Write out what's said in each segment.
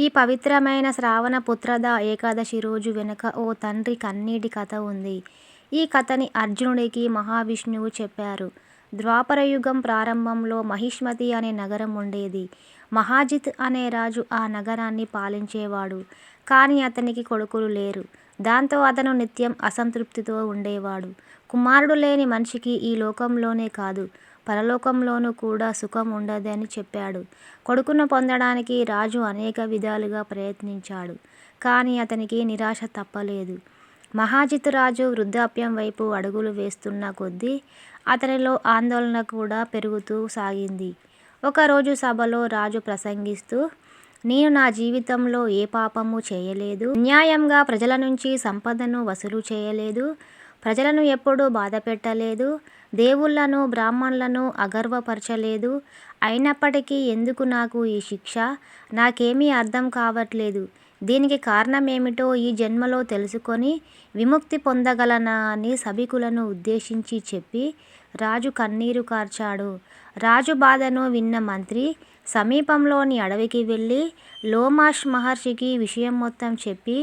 ఈ పవిత్రమైన శ్రావణ పుత్రద ఏకాదశి రోజు వెనుక ఓ తండ్రి కన్నీటి కథ ఉంది. ఈ కథని అర్జునుడికి మహావిష్ణువు చెప్పారు. ద్వాపరయుగం ప్రారంభంలో మహిష్మతి అనే నగరం ఉండేది. మహాజిత్ అనే రాజు ఆ నగరాన్ని పాలించేవాడు. కానీ అతనికి కొడుకులు లేరు. దాంతో అతను నిత్యం అసంతృప్తితో ఉండేవాడు. కుమారుడు లేని మనిషికి ఈ లోకంలోనే కాదు పరలోకంలోనూ కూడా సుఖం ఉండదని చెప్పాడు. కొడుకును పొందడానికి రాజు అనేక విధాలుగా ప్రయత్నించాడు. కానీ అతనికి నిరాశ తప్పలేదు. మహాజిత్ రాజు వృద్ధాప్యం వైపు అడుగులు వేస్తున్న కొద్దీ అతనిలో ఆందోళన కూడా పెరుగుతూ సాగింది. ఒకరోజు సభలో రాజు ప్రసంగిస్తూ నేను నా జీవితంలో ఏ పాపము చేయలేదు. న్యాయంగా ప్రజల నుంచి సంపదను వసూలు చేయలేదు. ప్రజలను ఎప్పుడూ బాధపెట్టలేదు. దేవుళ్ళను, బ్రాహ్మణులను అగర్వపరచలేదు అయినప్పటికీ ఎందుకు నాకు ఈ శిక్ష? నాకేమీ అర్థం కావట్లేదు. దీనికి కారణమేమిటో ఈ జన్మలో తెలుసుకొని విముక్తి పొందగలనా అని సభికులను ఉద్దేశించి చెప్పి రాజు కన్నీరు కార్చాడు. రాజు బాధను విన్న మంత్రి సమీపంలోని అడవికి వెళ్ళి లోమాష్ మహర్షికి విషయం మొత్తం చెప్పి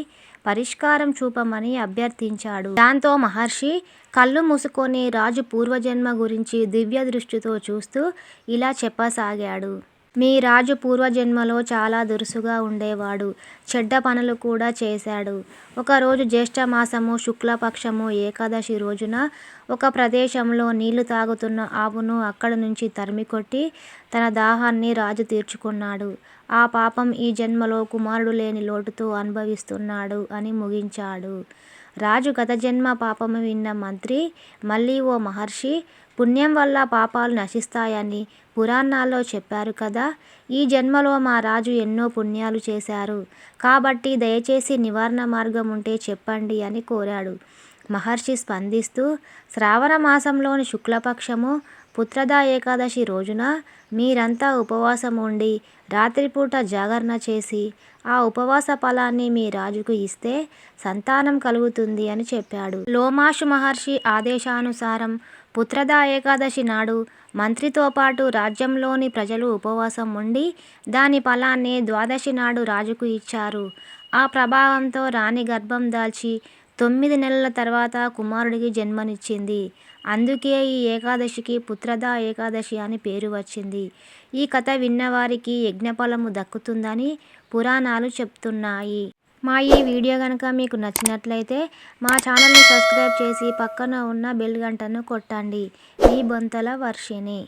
పరిష్కారం చూపమని అభ్యర్థించాడు. దాంతో మహర్షి కళ్ళు మూసుకొని రాజు పూర్వజన్మ గురించి దివ్య దృష్టితో చూస్తూ ఇలా చెప్పసాగాడు. మీ రాజు పూర్వజన్మలో చాలా దురుసుగా ఉండేవాడు. చెడ్డ పనులు కూడా చేశాడు. ఒకరోజు జ్యేష్ఠమాసము శుక్లపక్షము ఏకాదశి రోజున ఒక ప్రదేశంలో నీళ్ళు తాగుతున్న ఆవును అక్కడ నుంచి తరిమికొట్టి తన దాహాన్ని రాజు తీర్చుకున్నాడు. ఆ పాపం ఈ జన్మలో కుమారుడు లేని లోటుతో అనుభవిస్తున్నాడు అని ముగించాడు. రాజు గతజన్మ పాపము విన్న మంత్రి మళ్ళీ ఓ మహర్షి పుణ్యం వల్ల పాపాలు నశిస్తాయని పురాణాల్లో చెప్పారు కదా! ఈ జన్మలో మా రాజు ఎన్నో పుణ్యాలు చేశారు. కాబట్టి దయచేసి నివారణ మార్గం ఉంటే చెప్పండి అని కోరాడు. మహర్షి స్పందిస్తూ శ్రావణ మాసంలోని శుక్లపక్షము పుత్రదా ఏకాదశి రోజున మీరంతా ఉపవాసం ఉండి రాత్రిపూట జాగరణ చేసి ఆ ఉపవాస ఫలాన్ని మీ రాజుకు ఇస్తే సంతానం కలుగుతుంది అని చెప్పాడు. లోమాషు మహర్షి ఆదేశానుసారం పుత్రదా ఏకాదశి నాడు మంత్రితో పాటు రాజ్యంలోని ప్రజలు ఉపవాసం ఉండి దాని ఫలాన్ని ద్వాదశి నాడు రాజుకు ఇచ్చారు. ఆ ప్రభావంతో రాణి గర్భం దాల్చి తొమ్మిది నెలల తర్వాత కుమారుడికి జన్మనిచ్చింది. అందుకే ఈ ఏకాదశికి పుత్రదా ఏకాదశి అని పేరు వచ్చింది. ఈ కథ విన్నవారికి యజ్ఞఫలము దక్కుతుందని పురాణాలు చెప్తున్నాయి. మా ఈ వీడియో కనుక మీకు నచ్చినట్లయితే మా ఛానల్ని సబ్స్క్రైబ్ చేసి పక్కన ఉన్న బెల్ గంటను కొట్టండి. మీ బొంతల వర్షిణి